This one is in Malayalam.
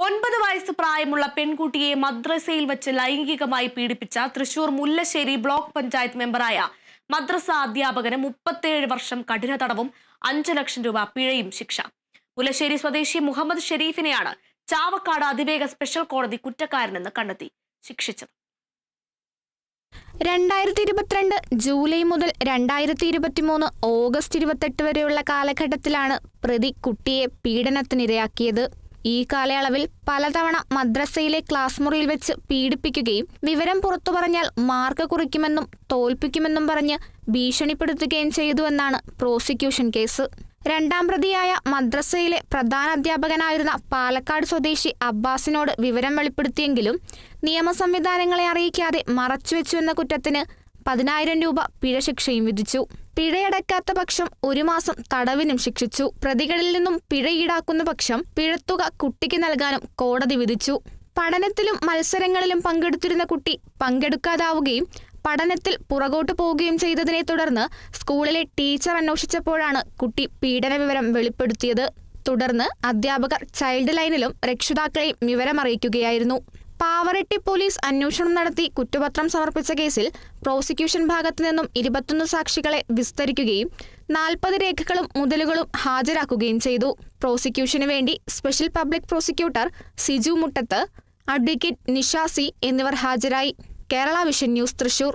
ഒൻപത് വയസ്സ് പ്രായമുള്ള പെൺകുട്ടിയെ മദ്രസയിൽ വെച്ച് ലൈംഗികമായി പീഡിപ്പിച്ച തൃശൂർ മുല്ലശ്ശേരി ബ്ലോക്ക് പഞ്ചായത്ത് മെമ്പറായ മദ്രസ അധ്യാപകന് മുപ്പത്തേഴ് വർഷം കഠിന തടവും അഞ്ചു ലക്ഷം രൂപ പിഴയും ശിക്ഷ. മുല്ലശ്ശേരി സ്വദേശി മുഹമ്മദ് ഷെരീഫിനെയാണ് ചാവക്കാട് അതിവേഗ സ്പെഷ്യൽ കോടതി കുറ്റക്കാരനെന്ന് കണ്ടെത്തി ശിക്ഷിച്ചത്. രണ്ടായിരത്തി ഇരുപത്തിരണ്ട് ജൂലൈ മുതൽ രണ്ടായിരത്തി ഇരുപത്തിമൂന്ന് ഓഗസ്റ്റ് ഇരുപത്തെട്ട് വരെയുള്ള കാലഘട്ടത്തിലാണ് പ്രതി കുട്ടിയെ പീഡനത്തിനിരയാക്കിയത്. ഈ കാലയളവിൽ പലതവണ മദ്രസയിലെ ക്ലാസ് മുറിയിൽ വെച്ച് പീഡിപ്പിക്കുകയും വിവരം പുറത്തു പറഞ്ഞാൽ മാർക്ക് കുറിക്കുമെന്നും തോൽപ്പിക്കുമെന്നും പറഞ്ഞ് ഭീഷണിപ്പെടുത്തുകയും ചെയ്തുവെന്നാണ് പ്രോസിക്യൂഷൻ കേസ്. രണ്ടാം പ്രതിയായ മദ്രസയിലെ പ്രധാന അധ്യാപകനായിരുന്ന പാലക്കാട് സ്വദേശി അബ്ബാസിനോട് വിവരം വെളിപ്പെടുത്തിയെങ്കിലും നിയമ സംവിധാനങ്ങളെ അറിയിക്കാതെ മറച്ചുവെച്ചുവെന്ന കുറ്റത്തിന് പതിനായിരം രൂപ പിഴ ശിക്ഷയും വിധിച്ചു. പിഴയടക്കാത്ത പക്ഷം ഒരു മാസം തടവിനും ശിക്ഷിച്ചു. പ്രതികളിൽ നിന്നും പിഴ ഈടാക്കുന്ന പക്ഷം പിഴത്തുക കുട്ടിക്ക് നൽകാനും കോടതി വിധിച്ചു. പഠനത്തിലും മത്സരങ്ങളിലും പങ്കെടുത്തിരുന്ന കുട്ടി പങ്കെടുക്കാതാവുകയും പഠനത്തിൽ പുറകോട്ട് പോവുകയും ചെയ്തതിനെ തുടർന്ന് സ്കൂളിലെ ടീച്ചർ അന്വേഷിച്ചപ്പോഴാണ് കുട്ടി പീഡന വിവരം വെളിപ്പെടുത്തിയത്. തുടർന്ന് അധ്യാപകർ ചൈൽഡ് ലൈനിലും രക്ഷിതാക്കളെയും വിവരമറിയിക്കുകയായിരുന്നു. പാവറട്ടി പോലീസ് അന്വേഷണം നടത്തി കുറ്റപത്രം സമർപ്പിച്ച കേസിൽ പ്രോസിക്യൂഷൻ ഭാഗത്തു നിന്നും ഇരുപത്തൊന്ന് സാക്ഷികളെ വിസ്തരിക്കുകയും നാൽപ്പത് രേഖകളും മുതലുകളും ഹാജരാക്കുകയും ചെയ്തു. പ്രോസിക്യൂഷന് വേണ്ടി special public prosecutor Siju Muttath advocate Nisha C എന്നിവർ ഹാജരായി. Kerala vision news Thrissur.